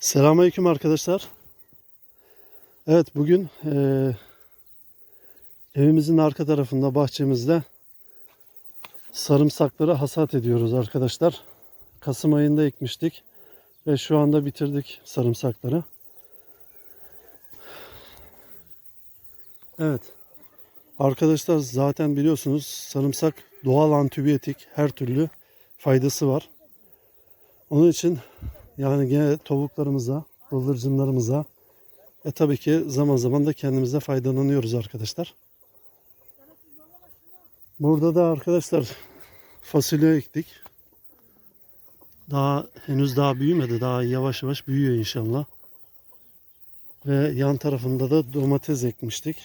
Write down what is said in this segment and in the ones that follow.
Selamünaleyküm arkadaşlar. Evet bugün eee, evimizin arka tarafında bahçemizde sarımsakları hasat ediyoruz arkadaşlar. Kasım ayında ekmiştik ve şu anda bitirdik sarımsakları. Evet. Arkadaşlar zaten biliyorsunuz sarımsak doğal antibiyotik her türlü faydası var. Onun için yani gene tavuklarımıza, bıldırcınlarımıza e tabii ki zaman zaman da kendimize faydalanıyoruz arkadaşlar. Burada da arkadaşlar fasulye ektik. Daha henüz daha büyümedi. Daha yavaş yavaş büyüyor inşallah. Ve yan tarafında da domates ekmiştik.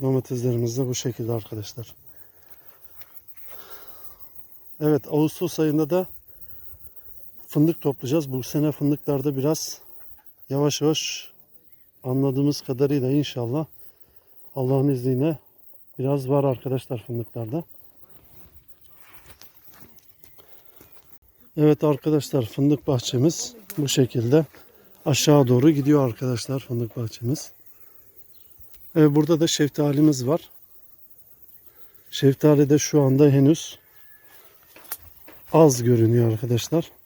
Domateslerimiz de bu şekilde arkadaşlar. Evet Ağustos ayında da fındık toplayacağız. Bu sene fındıklarda biraz yavaş yavaş anladığımız kadarıyla inşallah Allah'ın izniyle biraz var arkadaşlar fındıklarda. Evet arkadaşlar fındık bahçemiz bu şekilde aşağı doğru gidiyor arkadaşlar fındık bahçemiz. Evet, burada da şeftalimiz var. Şeftali de şu anda henüz az görünüyor arkadaşlar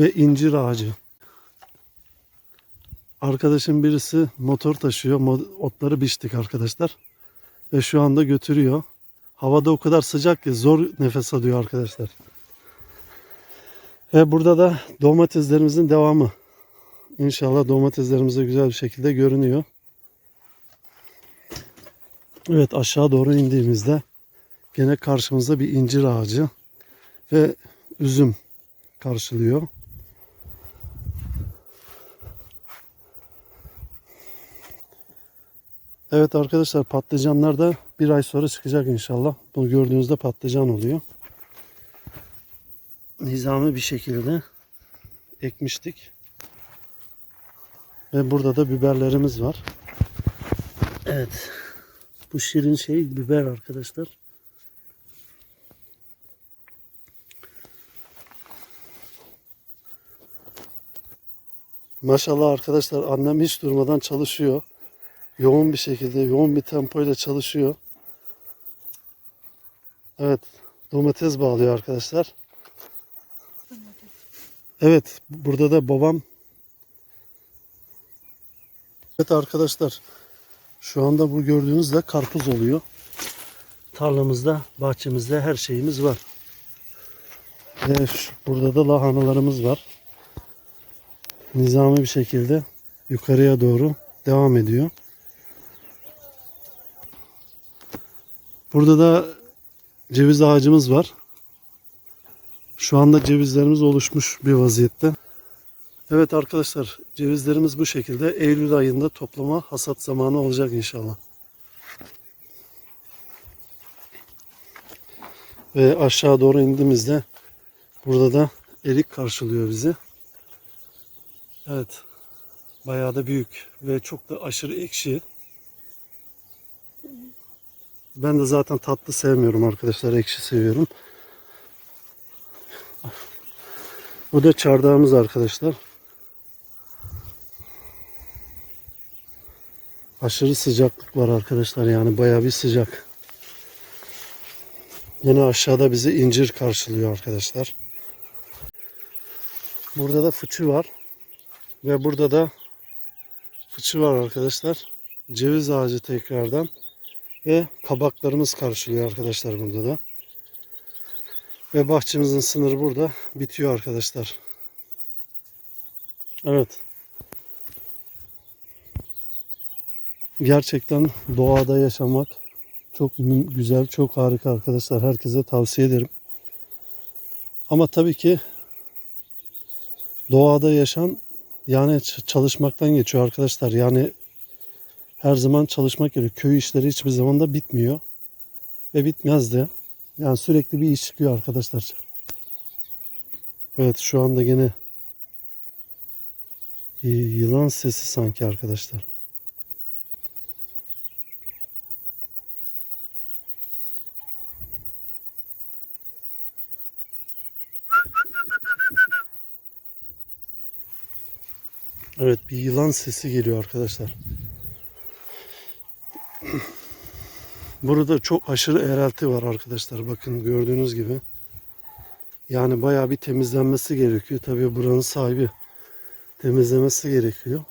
ve incir ağacı. Arkadaşım birisi motor taşıyor. Otları biçtik arkadaşlar. Ve şu anda götürüyor. Havada o kadar sıcak ki zor nefes alıyor arkadaşlar. Ve burada da domateslerimizin devamı. İnşallah domateslerimiz de güzel bir şekilde görünüyor. Evet aşağı doğru indiğimizde gene karşımızda bir incir ağacı ve üzüm karşılıyor. Evet arkadaşlar patlıcanlar da bir ay sonra çıkacak inşallah. Bunu gördüğünüzde patlıcan oluyor. Nizami bir şekilde ekmiştik. Ve burada da biberlerimiz var. Evet. Bu şirin şey biber arkadaşlar. Maşallah arkadaşlar annem hiç durmadan çalışıyor. Yoğun bir şekilde, yoğun bir tempoyla çalışıyor. Evet, domates bağlıyor arkadaşlar. Evet, burada da babam. Evet arkadaşlar, şu anda bu gördüğünüz de karpuz oluyor. Tarlamızda, bahçemizde her şeyimiz var. Ve burada da lahanalarımız var. Nizami bir şekilde yukarıya doğru devam ediyor. Burada da ceviz ağacımız var. Şu anda cevizlerimiz oluşmuş bir vaziyette. Evet arkadaşlar cevizlerimiz bu şekilde Eylül ayında toplama hasat zamanı olacak inşallah. Ve aşağı doğru indiğimizde burada da erik karşılıyor bizi. Evet. Bayağı da büyük ve çok da aşırı ekşi. Ben de zaten tatlı sevmiyorum arkadaşlar. Ekşi seviyorum. Bu da çardağımız arkadaşlar. Aşırı sıcaklık var arkadaşlar. Yani bayağı bir sıcak. Yine aşağıda bizi incir karşılıyor arkadaşlar. Burada da fıçı var. Ve burada da fıçı var arkadaşlar. Ceviz ağacı tekrardan. Ve kabaklarımız karşılıyor arkadaşlar burada da. Ve bahçemizin sınırı burada bitiyor arkadaşlar. Evet. Gerçekten doğada yaşamak çok güzel, çok harika arkadaşlar. Herkese tavsiye ederim. Ama tabii ki doğada yaşam yani çalışmaktan geçiyor arkadaşlar. Yani her zaman çalışmak gerekiyor. Köy işleri hiçbir zaman da bitmiyor. Ve bitmez de. Yani sürekli bir iş çıkıyor arkadaşlar. Evet şu anda gene yılan sesi sanki arkadaşlar. Evet bir yılan sesi geliyor arkadaşlar. Burada çok aşırı erelti var arkadaşlar. Bakın gördüğünüz gibi. Yani bayağı bir temizlenmesi gerekiyor. Tabii buranın sahibi temizlemesi gerekiyor.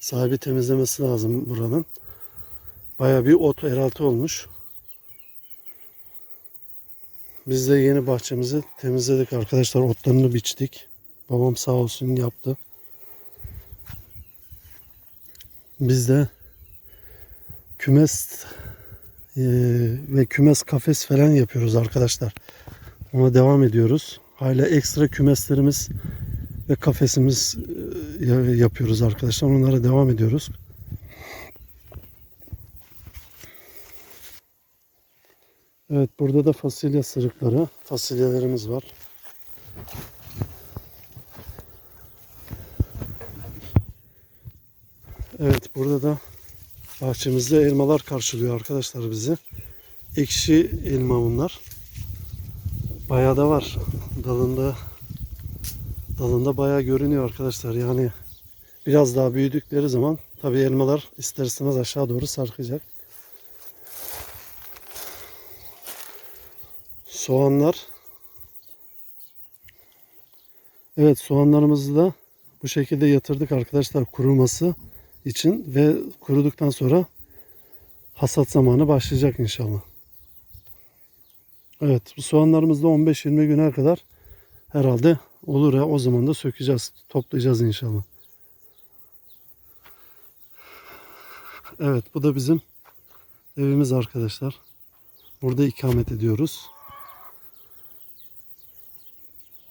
Sahibi temizlemesi lazım buranın. Bayağı bir ot eraltı olmuş. Biz de yeni bahçemizi temizledik arkadaşlar. Otlarını biçtik. Babam sağ olsun yaptı. Biz de kümes eee, ve kümes kafes falan yapıyoruz arkadaşlar. Ona devam ediyoruz. Hala ekstra kümeslerimiz ve kafesimiz ya- yapıyoruz arkadaşlar. Onlara devam ediyoruz. Evet burada da fasulye sırıkları, fasulyelerimiz var. Evet burada da bahçemizde elmalar karşılıyor arkadaşlar bizi. Ekşi elma bunlar. Bayağı da var. Dalında dalında bayağı görünüyor arkadaşlar. Yani biraz daha büyüdükleri zaman tabii elmalar ister istemez aşağı doğru sarkacak. Soğanlar. Evet soğanlarımızı da bu şekilde yatırdık arkadaşlar kuruması için ve kuruduktan sonra hasat zamanı başlayacak inşallah. Evet bu soğanlarımız da 15-20 güne kadar herhalde olur ya o zaman da sökeceğiz toplayacağız inşallah. Evet bu da bizim evimiz arkadaşlar. Burada ikamet ediyoruz.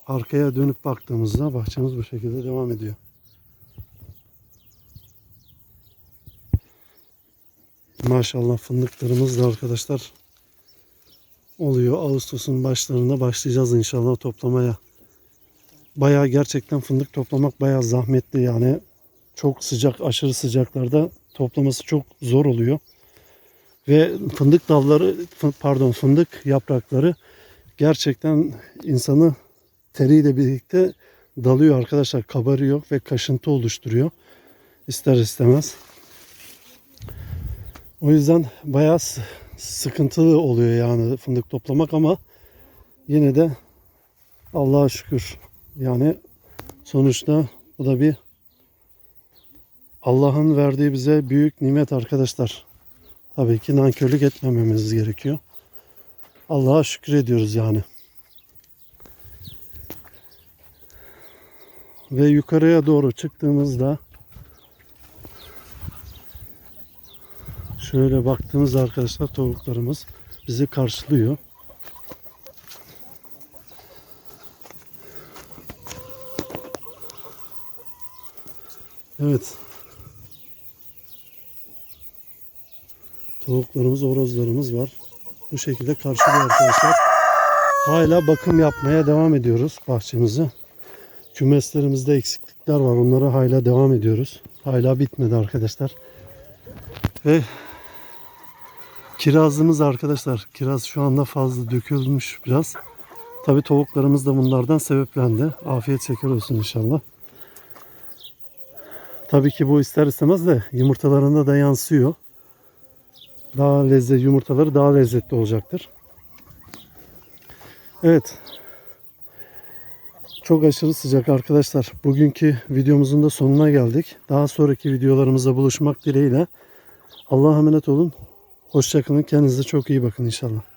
Arkaya dönüp baktığımızda bahçemiz bu şekilde devam ediyor. Maşallah fındıklarımız da arkadaşlar oluyor. Ağustos'un başlarında başlayacağız inşallah toplamaya. Bayağı gerçekten fındık toplamak bayağı zahmetli yani. Çok sıcak, aşırı sıcaklarda toplaması çok zor oluyor. Ve fındık dalları, pardon fındık yaprakları gerçekten insanı teriyle birlikte dalıyor arkadaşlar. Kabarıyor ve kaşıntı oluşturuyor. İster istemez. O yüzden bayağı sıkıntılı oluyor yani fındık toplamak ama yine de Allah'a şükür. Yani sonuçta bu da bir Allah'ın verdiği bize büyük nimet arkadaşlar. Tabii ki nankörlük etmememiz gerekiyor. Allah'a şükür ediyoruz yani. Ve yukarıya doğru çıktığımızda şöyle baktığımızda arkadaşlar tavuklarımız bizi karşılıyor. Evet. Tavuklarımız, horozlarımız var. Bu şekilde karşılıyor arkadaşlar. Hala bakım yapmaya devam ediyoruz bahçemizi. Kümeslerimizde eksiklikler var. Onlara hala devam ediyoruz. Hala bitmedi arkadaşlar. Ve kirazımız arkadaşlar. Kiraz şu anda fazla dökülmüş biraz. Tabi tavuklarımız da bunlardan sebeplendi. Afiyet şeker olsun inşallah. Tabii ki bu ister istemez de yumurtalarında da yansıyor. Daha lezzet yumurtaları daha lezzetli olacaktır. Evet. Çok aşırı sıcak arkadaşlar. Bugünkü videomuzun da sonuna geldik. Daha sonraki videolarımızda buluşmak dileğiyle. Allah'a emanet olun. Hoşçakalın. Kendinize çok iyi bakın inşallah.